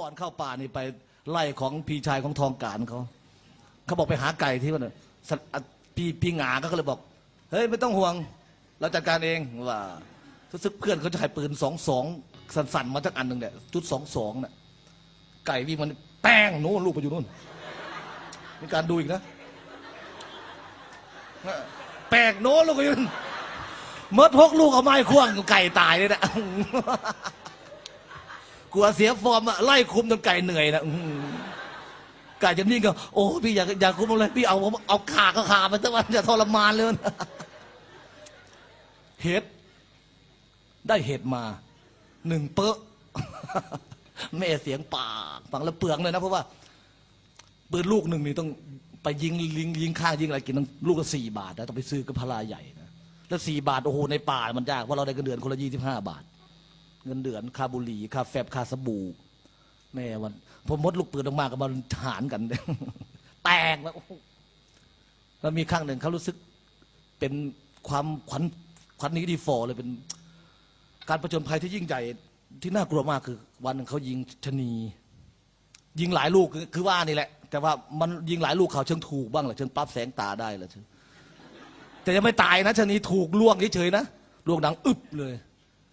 ก่อนเข้าป่านี่ไปไล่ของพี่ชายของทองการเขาเขาบอกไปหาไก่ที่มันน่ะสัตว์พี่พี่หงาก็เลยบอก เฮ้ย ไม่ต้องห่วง เราจัดการเองว่ารู้สึกเพื่อนเขาจะให้ปืนสองสองสั่นๆมาสักอันหนึ่งเนี่ยจุดสองสองเนี่ยไก่วิ่งมันแป้งโน่นลูกไปอยู่นู่นมีการดูอีกนะแป้งโน้นลูกไปอยู่นู่นเมื่อพกลูกเอาไม้ควงไก่ตายเลยนะ กลัวเสียฟอร์มอะไล่คุมจนไก่เหนื่อยนะอื้อหือไก่จะนิ่งก็โอ้พี่อยากอยากคุมอะไรพี่เอาเอาขาก็ขามันสักวันจะทรมานเลยนะเห็ดได้เห็ดมาหนึ่งเปอะแม่เสียงปากฟังแล้วเปลืองเลยนะเพราะว่าปืนลูกหนึ่งนี่ต้องไปยิงลิงยิงข้างยิงอะไรกินต้องลูกละสี่บาทนะต้องไปซื้อกับพลาใหญ่นะแล้วสี่บาทโอ้โหในป่ามันยากเพราะเราได้เงินเดือนคนละยี่สิบห้าบาท เงินเดือนค่าบุหรี่ค่าแฟบค่าสบู่แม่วันผมมดลูกปืนออกมากับมันหารกัน แตกแล้วแล้วมีครั้งหนึ่งเขารู้สึกเป็นความขวัญขวัญนี้ดีฟอร์เลยเป็น การประจนภัยที่ยิ่งใหญ่ที่น่ากลัวมากคือ วันหนึ่งเขายิงชนี ยิงหลายลูกคือว่านี่แหละ แต่ว่ามันยิงหลายลูกเขาเชิงถูกบ้างแหละเชิงปั๊บแสงตาได้แหละเชิงแต่ยังไม่ตายนะชนีถูกล่วงเฉยๆนะล่วงดังอึบเลย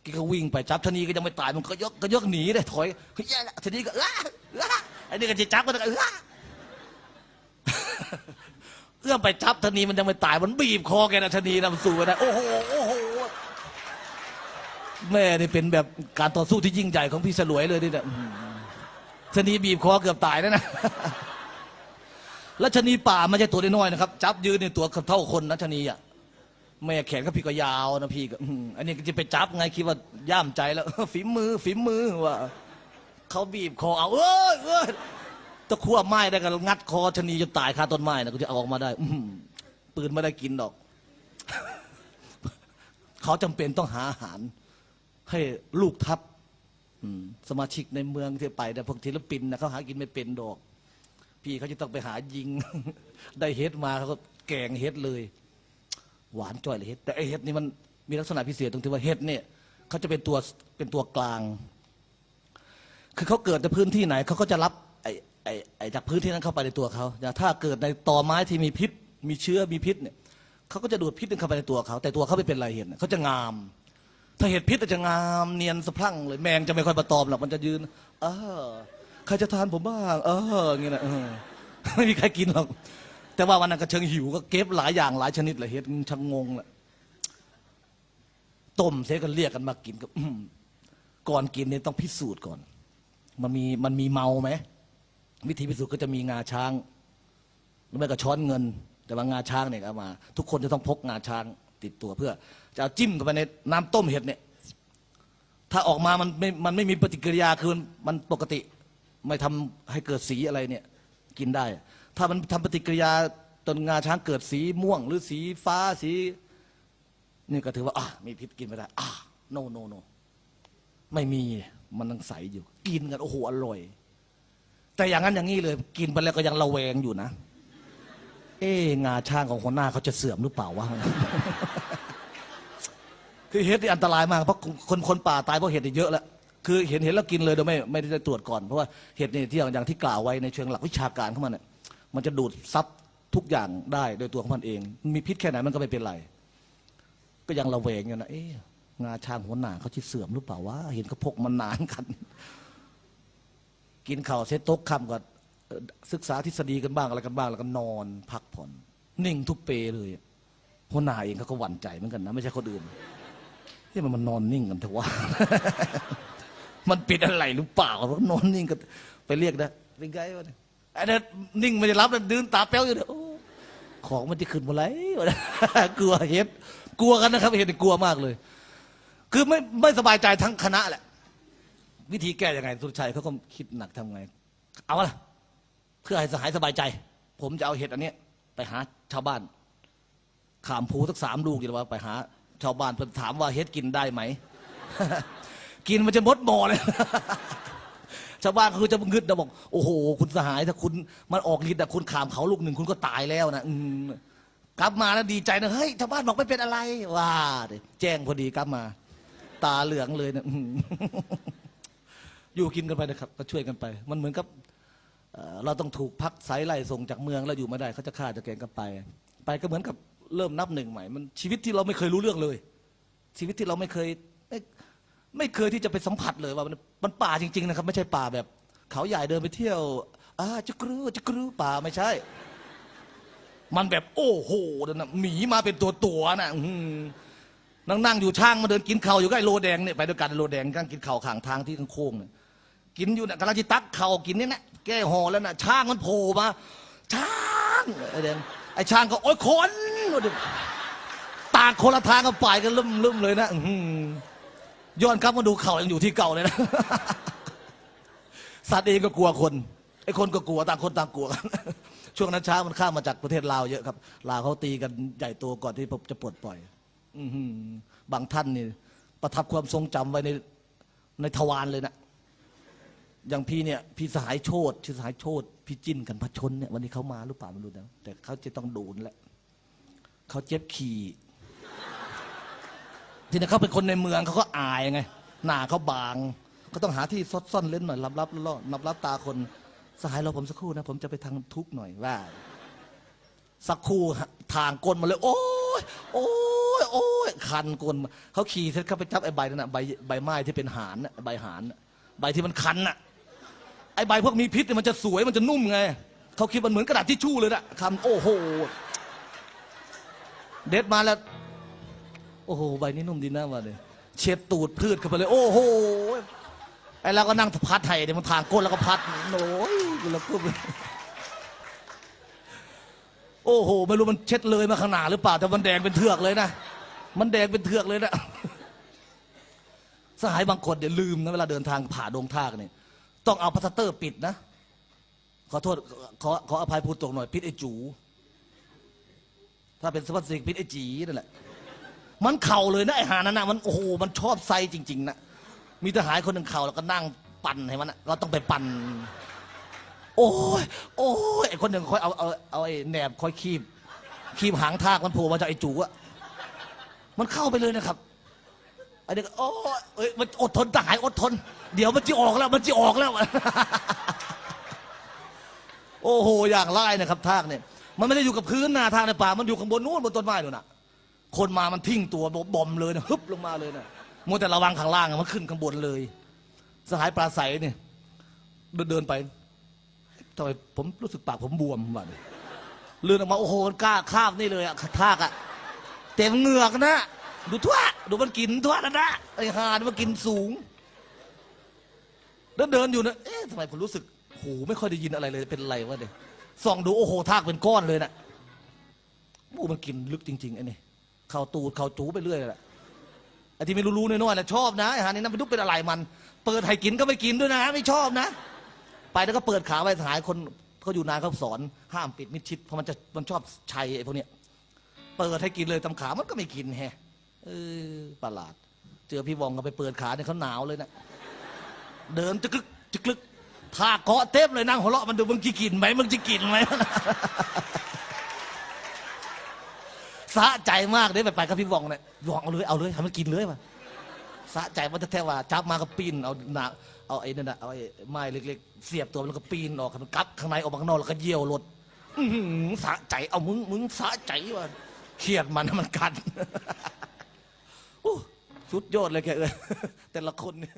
กก็วิ่งไปจับชะนีก็ยังไม่ตายมันก็ยกก็ยกหนีเลยถอยเฮ้ยแย่ละชะนีก็เอ้าอ้าไอ้นี่ก็จะจับมันก็เอ้าเอื้อมไปจับชะนีมันยังไม่ตายมันบีบคอแกนะชะนีนำสู่นะโอ้โหโอ้โหแม่นี่เป็นแบบการต่อสู้ที่ยิ่งใหญ่ของพี่สลวยเลยนี่แหละอื้อหือชะนีบีบคอเกือบตายแล้วนะแล้วชะนีป่าม่ใช่ตัวน้อยนะครับ จับยืนในตัวเท่าคนนะชะนีอะ แม่แขนก็พี่ก็ยาวนะพี่ก็อืมอันนี้ก็จะไปจับไงคิดว่าย่ามใจแล้ว ฝีมือฝีมือว่าเขาบีบคอเอาเอ้ยเอ้ยตะคั่วไม้ได้กันงัดคอชะนีจนตายคาต้นไม้นะก็จะเอาออกมาได้ อืปืนไม่ได้กินดอก เขาจำเป็นต้องหาอาหาร ให้ลูกทัพอืมสมาชิกในเมืองที่ไปแต่พวกศิลปินนะเขาหากินไม่เป็นดอก พี่เขาจะต้องไปหายิง ได้เฮ็ดมาเขาก็แกงเฮ็ดเลย หวานจ่อยเลยเห็ดแต่ไอเห็ดนี่มันมีลักษณะพิเศษตรงที่ว่าเห็ดเนี่ยเขาจะเป็นตัวเป็นตัวกลาง คือเขาเกิดในพื้นที่ไหนเขาก็จะรับไอไอไอจากพื้นที่นั้นเข้าไปในตัวเขาอย่างถ้าเกิดในตอไม้ที่มีพิษ มีเชื้อมีพิษเนี่ยเขาก็จะดูดพิษเข้าไปในตัวเขา แต่ตัวเขาไม่เป็นไรเห็ดเขาจะงาม ถ้าเห็ดพิษจะงามเนียนสะพรั่งเลยแมงจะไม่ค่อยมาตอมหรอกมันจะยืน เออใครจะทานผมบ้าง เอออย่างเงี้ยนะไม่มีใครกินหรอก แต่ว่าวันนั้นก็เชิงหิวก็เก็บหลายอย่างหลายชนิดเลยเฮ็ดมันช่างงงแหละต้มเสร็จก็เรียกกันมากินก็ก่อนกินเนี่ยต้องพิสูจน์ก่อน มันมีมันมีเมาไหมวิธีพิสูจน์ก็จะมีงาช้างหรือไม่ก็ช้อนเงิน แต่ว่างาช้างเนี่ยเอามา ทุกคนจะต้องพกงาช้างติดตัวเพื่อ จะเอาจิ้มเข้าไปในน้ำต้มเห็ดเนี่ย ถ้าออกมามันไม่มันไม่มีปฏิกิริยาคือมันมันปกติ ไม่ทำให้เกิดสีอะไรเนี่ย กินได้ ถ้ามันทำปฏิกิริยาจนงาช้างเกิดสีม่วง หรือสีฟ้าสีนี่ก็ถือว่าอะมีพิษกินไม่ได้อะโนโนโนไม่มีมันยังใสอยู่ กินกันโอ้โหอร่อย แต่อย่างนั้นอย่างนี้เลย กินไปแล้วก็ยังระแวงอยู่นะ เอ๊งาช้างของคนหน้าเขาจะเสื่อมหรือเปล่าวะคือเห็ดนี่อันตรายมากเพราะคนคนป่าตายเพราะเห็ดนี่เยอะแล้วคือเห็นเห็นแล้วกินเลยโดยไม่ไม่ได้ตรวจก่อนเพราะว่าเห็ดนี่ที่อย่างอย่างที่กล่าวไว้ในเชิงหลักวิชาการของมันเนี่ย มันจะดูดซับทุกอย่างได้โดยตัวของมันเอง มีพิษแค่ไหนมันก็ไม่เป็นไร ก็ยังระแวงอยู่นะเอ๊ะงาช้างหัวหน้าเขาจะเสื่อมหรือเปล่าวะเห็นเขาพกมันนานกัน กินข้าวเสร็จตกค่ำก็ศึกษาทฤษฎีกันบ้างอะไรกันบ้าง แล้วก็นอนพักผ่อน นิ่งทุกเปเลยหัวหน้าเองเขาก็หวั่นใจเหมือนกันนะไม่ใช่คนอื่นที่มันมันนอนนิ่งกันเถอะวะมันเป็นอะไรหรือเปล่า นอนนิ่งกันไปเรียกนะเป็นไงวะเนี่ย ไอ้นั่นนิ่งไม่ได้รับมันดืนตาแป้วอยู่เนี่ยโอ้ของมันจะขึ้นมาไหลวะนะกลัวเห็ดกลัวกันนะครับเห็ดนี่กลัวมากเลย คือไม่ไม่สบายใจทั้งคณะแหละ วิธีแก้ยังไงสุรชัยเขาก็คิดหนักทำไง เอาละเพื่อให้สหายสบายใจ ผมจะเอาเห็ดอันนี้ไปหาชาวบ้านขามภูสักสามลูกดีกว่าไปหา ชาวบ้านเพิ่นถามว่าเฮ็ดกินได้ไหม กินมันจะมดหมอเลย ชาวบ้านเขาจะงึดนะบอกโอ้โห คุณสหายถ้าคุณมันออกฤทธิ์อะคุณขามเขาลูกหนึ่งคุณก็ตายแล้วนะอืมกลับมาแล้วดีใจนะเฮ้ยชาวบ้านบอกไม่เป็นอะไรว้าเด้แจ้งพอดีกลับมา ตาเหลืองเลยนะอยู่กินกันไปนะครับ ก็ช่วยกันไป มันเหมือนกับเราต้องถูกพักสายไล่ส่งจากเมืองแล้วอยู่ไม่ได้เขาจะฆ่าจะแกงกันไป ไปก็เหมือนกับเริ่มนับหนึ่งใหม่ มันชีวิตที่เราไม่เคยรู้เรื่องเลย ชีวิตที่เราไม่เคย ไม่เคยที่จะไปสัมผัสเลยว่ามันมันป่าจริง ๆ นะครับ ไม่ใช่ป่าแบบ เขาใหญ่เดินไปเที่ยวอ่าจะกรูจะกรูป่าไม่ใช่ มันแบบโอ้โหนั่นนะหมีมาเป็นตัวตัวๆนะอื้อหือนั่งนั่งอยู่ช่างมาเดินกินเข่าวอยู่ใกล้โลแดงเนี่ยไปด้วยกันโลแดงกั้งกินเข่าวข้างทางที่ข้างโค้งเนี่ยกินอยู่เนี่ยกำลังจะตักเข่าวกินเนี่ยนะแก้ห่อแล้วนะช่างมันโผล่มาช่างไอ้แดงไอ้ช่างก็โอ๊ยคนต่างคนละทางกันไปกันลืมลืมเลยนะ อื้อหือ ย้อนครับมาดูเข่ายังอยู่ที่เก่าเลยนะสัตว์เองก็กลัวคนไอ้คนก็กลัวต่างคนต่างกลัวกันช่วงนั้นช้างมันข้ามมาจากประเทศลาวเยอะครับลาวเขาตีกันใหญ่โตก่อนที่ผมจะปลดปล่อยออืบางท่านนี่ประทับความทรงจำไว้ในในทวารเลยนะอย่างพี่เนี่ย พี่สายโชดชื่อสายโชดพี่จิ้นกันพชนเนี่ยวันนี้เขามาหรือเปล่าไม่รู้นะแต่เขาจะต้องโดนแหละเขาเจ็บขี่ ทีนี้เขาเป็นคนในเมืองเขาก็อายไง หน้าเขาบาง ก็ต้องหาที่ซดซ่อนเล่นหน่อยลับลับล่อนับรับตาคนสหายเราผมสักครู่นะ ผมจะไปทางทุกหน่อยว่า สักครู่ทางก้นมาเลย โอ้ยโอ้ยโอ้ยคันก้นเขาขี่เสร็จเขาไปจับไอ้ใบนั่นน่ะใบใบไม้ที่เป็นหานใบหานใบที่มันคันน่ะไอ้ใบพวกมีพิษเนี่ยมันจะสวยมันจะนุ่มไงเขาคิดมันเหมือนกระดาษทิชชู่เลยนะคำโอ้โหเด็ดมาแล้ว โอ้โหใบนี้นุ่มดีนะมาเลยเช็ดตูดพืชเข้าไปเลย โอ้โหไอ้เราก็นั่งพัดไห้เดี๋ยวมันทางก้นแล้วก็พัดโอ้ยแล้วก็โอ้โหไม่รู้มันเช็ดเลยมาขางหนาดหรือเปล่า แต่มันแดงเป็นเถือกเลยนะมันแดงเป็นเถือกเลยนะสหายบางคนเดี๋ยวลืมนะเวลาเดินทางผ่าดงทากเนี่ยต้องเอาพลาสเตอร์ปิดนะ ขอโทษขอขออภัยพูดตรงหน่อย ปิดไอ้จู ถ้าเป็นสวัสดิปิดไอ้จีนั่นแหละ มันเข่าเลยนะไอหานั่นนะมันโอ้โหมันชอบไซจริง ๆนะมีทหารคนหนึ่งเข่าแล้วก็นั่งปั่นให้มันนะเราต้องไปปั่นโอ้ยโอ้ยไอคนหนึ่งคอยเอาเอาเอาไอแหนบคอยคีบคีบหางทากมันโผล่มาจากไอจูอะมันเข้าไปเลยนะครับไอเด็กโอ้ยเอ้ยมันอดทนทหารอดทน เดี๋ยวมันจะออกแล้ว มันจะออกแล้ว โอ้โหอย่างไล่นะครับทากเนี่ยมันไม่ได้อยู่กับพื้นนาทางในป่ามันอยู่ข้างบนนู้นบนต้นไม้นู่นน่ะ คนมามันทิ้งตัวบอมเลยนะฮึบลงมาเลยนะมัวแต่ระวังข้างล่างอะมันขึ้นข้างบนเลย สหายปลาใสเนี่ยเดินเดินไปทำไมผมรู้สึกปากผมบวมว่ะเลื่อนออกมาโอ้โหมันกล้าคาบนี่เลยอะทากอะเต็มเหงือกนะ ดูทั่วดูมันกินทั่วนะนะไอ้ห่านมันกินสูงเดินเดินอยู่นะเอ๊ะทำไมผมรู้สึกหูไม่ค่อยได้ยินอะไรเลยเป็นไรวะเนี่ยส่องดูโอ้โหทากเป็นก้อนเลยนะโอ้มันกินลึกจริงๆไอ้นี่ เข่าตูดเข่าจูไปเรื่อยแหละไอ้ที่ไม่รู้ๆน้อยๆนะชอบนะไอ้หานี่นั่นไม่รู้เป็นอะไรมัน เปิดให้กินก็ไม่กินด้วยนะ ไม่ชอบนะ ไปแล้วก็เปิดขาไว้หายคนเขาอยู่นานเขาสอน ห้ามปิดมิดชิดเพราะมันจะมันชอบชัยไอ้พวกเนี้ยเปิดให้กินเลยตำขามันก็ไม่กินแฮะเออประหลาด เจอพี่วองก็ไปเปิดขาเนี่ยเขาหนาวเลยนะเดินจึกลึกจึกลึกท่าเกาะเต็มเลยนั่งหัวเราะมันดูมึงจะกินไหมมึงจะกินไหม สะใจมากเลยไปไปกับพี่วองเนี่ยวองเอาเลยเอาเลยทำมันกินเลยว่ะสะใจมันจะแท้ว่าจับมาก็ปีนเอาหนาเอาไอ้นั่นนะเอาไอ้ไม้เล็กๆ เสียบตัวมันแล้วก็ปีนออกมันกลับข้างในออกมาข้างนอกแล้วก็เยี่ยวรถสะใจเอามึงมึงสะใจว่ะเครียดมันมันกันโอ้สุดยอดเลยแกเอ้ยแต่ละคนเนี่ย